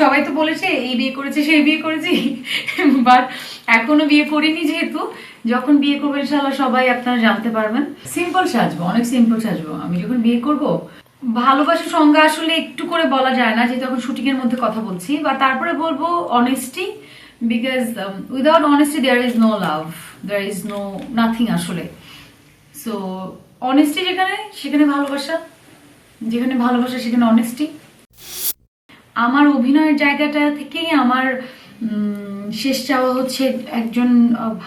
সবাই তো বলেছে, এই বিয়ে করেছে, সেই বিয়ে করেছি। বাট এখনও বিয়ে করিনি যেহেতু। যখন বিয়ে করব ইনশাল্লাহ সবাই আপনারা জানতে পারবেন। সিম্পল সাজবো, অনেক সিম্পল সাজবো। আমি যখন বিয়ে করব ভালোবাসার সংজ্ঞা আসলে একটু করে বলা যায় না, যেহেতু এখন শুটিং এর মধ্যে কথা বলছি। বা তারপরে বলব honesty because without honesty there is no love there is no nothing আসলে। সো অনেস্টি যেখানে, সেখানে ভালোবাসা। যেখানে ভালোবাসা, সেখানে অনেস্টি আমার অভিনয়ের জায়গাটা থেকেই আমার শেষ চাওয়া হচ্ছে একজন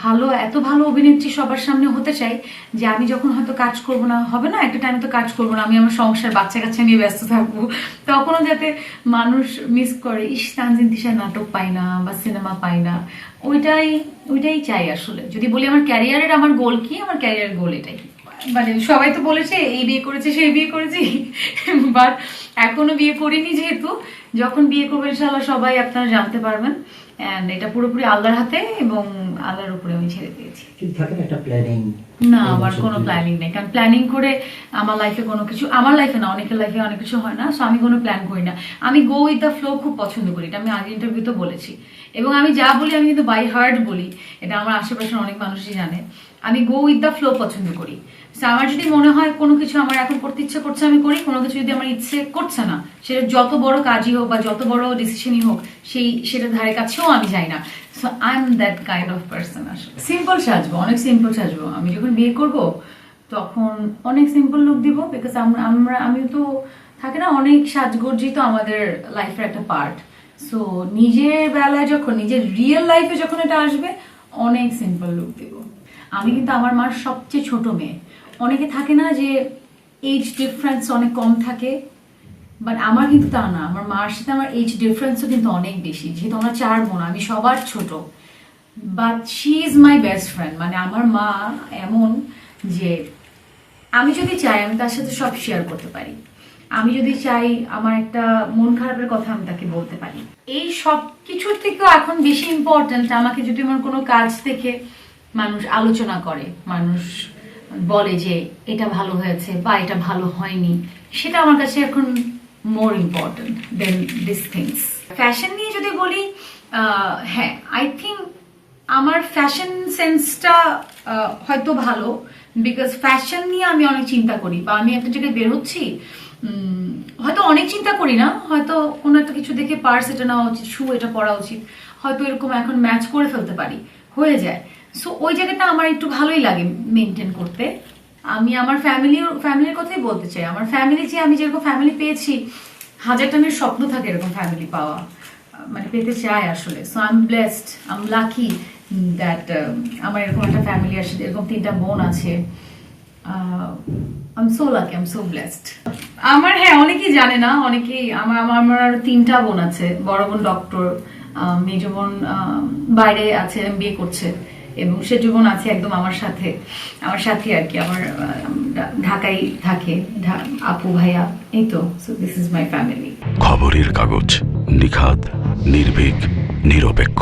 ভালো, এত ভালো অভিনেত্রী সবার সামনে হতে চাই যে আমি যখন হয়তো কাজ করব না, হবে না একটা টাইমে তো কাজ করব না, আমি আমার সংসার, বাচ্চা কাচ্চা নিয়ে ব্যস্ত থাকব, তখনও যাতে মানুষ মিস করে, ইস, তানজিন তিশার নাটক পাই না বা সিনেমা পাই না, ওইটাই ওইটাই চাই আসলে। যদি বলি আমার ক্যারিয়ারের আমার গোল কি, আমার ক্যারিয়ার গোল এটাই। মানে সবাই তো বলেছে, এই বিয়ে করেছে, সেই বিয়ে করেছি বাট এখনও বিয়ে করিনি যেহেতু যখন বিয়ে করব ইনশাল্লাহ সবাই আপনারা জানতে পারবেন। অ্যান্ড এটা পুরোপুরি আল্লাহর হাতে এবং আল্লাহর উপরে আমি ছেড়ে দিয়েছি। না একটা প্ল্যানিং না আমার কোনো প্ল্যানিং নেই। কারণ প্ল্যানিং করে আমার লাইফে কোনো কিছু আমার লাইফে না অনেকের লাইফে অনেক কিছু হয় না সো আমি কোনো প্ল্যান করি না। আমি গো উইথ দ্য ফ্লো খুব পছন্দ করি এটা আমি আগে ইন্টারভিউতে বলেছি। এবং আমি যা বলি আমি কিন্তু বাই হার্ট বলি। এটা আমার আশেপাশের অনেক মানুষই জানে। আমি গো উইথ দ্য ফ্লো পছন্দ করি। So, আমার যদি মনে হয় কোনো কিছু আমার এখন করতে ইচ্ছে করছে, আমি করি, কোনো কিছু যদি আমার ইচ্ছে করছে না, সেটা যত বড় কাজই হোক বা যত বড় ডিসিশনই হোক, সেই সেটা ধারে কাছেও আমি যাই না। So I am that kind of person আসলে। সিম্পল সাজবো, অনেক সিম্পল সাজবো। আমি যখন বিয়ে করব, তখন অনেক সিম্পল লুক দিব বিকজ আমরা আমরা আমি তো থাকে না, অনেক সাজগর্জি তো আমাদের লাইফের একটা পার্ট সো নিজের বেলায় যখন, নিজের রিয়েল লাইফে যখন এটা আসবে, অনেক সিম্পল লুক দিব। আমি কিন্তু আমার মার সবচেয়ে ছোট মেয়ে। অনেকে থাকে না যে এজ ডিফারেন্স অনেক কম থাকে বাট আমার কিন্তু তা না। আমার মার সাথে আমার এজ ডিফারেন্সও কিন্তু অনেক বেশি। যেহেতু আমরা চার বোন, আমি সবার ছোট। But she is my best friend মানে আমার মা এমন যে আমি যদি চাই, আমি তার সাথে সব শেয়ার করতে পারি। আমি যদি চাই, আমার একটা মন খারাপের কথা আমি তাকে বলতে পারি। এই সব কিছুর থেকেও এখন বেশি ইম্পর্ট্যান্ট আমাকে যদি আমার কোনো কাজ থেকে মানুষ আলোচনা করে, মানুষ বলে যে এটা ভালো হয়েছে বা এটা ভালো হয়নি। সেটা আমার কাছে এখন more important then this things fashion নিয়ে যদি বলি হ্যাঁ আই থিঙ্ক আমার ফ্যাশন সেন্সটা হয়তো ভালো বিকজ ফ্যাশন নিয়ে আমি অনেক চিন্তা করি বা আমি একটা জায়গায় বের হচ্ছি হয়তো অনেক চিন্তা করি না, হয়তো কোনো একটা কিছু দেখে পার্স এটা নেওয়া উচিত শু এটা পরা উচিত হয়তো এরকম এখন ম্যাচ করে ফেলতে পারি। হয়ে যায়। সো ওই জায়গাটা আমার একটু ভালোই লাগে মেনটেন করতে। আমি আমার ফ্যামিলির ফ্যামিলির কথাই বলতে চাই। আমার ফ্যামিলি যে আমি যেরকম ফ্যামিলি পেয়েছি, হাজারটা মেয়ের স্বপ্ন থাকে এরকম ফ্যামিলি পাওয়া। মানে পেতে চাই আসলে। So I am blessed I am lucky that আমার এরকম একটা ফ্যামিলি আসে, এরকম তিনটা বোন আছে। I am so lucky I am so blessed আমার হ্যাঁ অনেকেই জানে না, অনেকেই, আমার আমার আমার তিনটা বোন আছে। বড় বোন ডক্টর মেজ বোন বাইরে আছে, বিয়ে করছে। এবং সে বোন আছে একদম আমার সাথে আমার সাথে আর কি। আমার ঢাকাই থাকে। আপু, ভাইয়া, এই তো। So this is my family খবরের কাগজ নিখাত নির্ভীক, নিরপেক্ষ।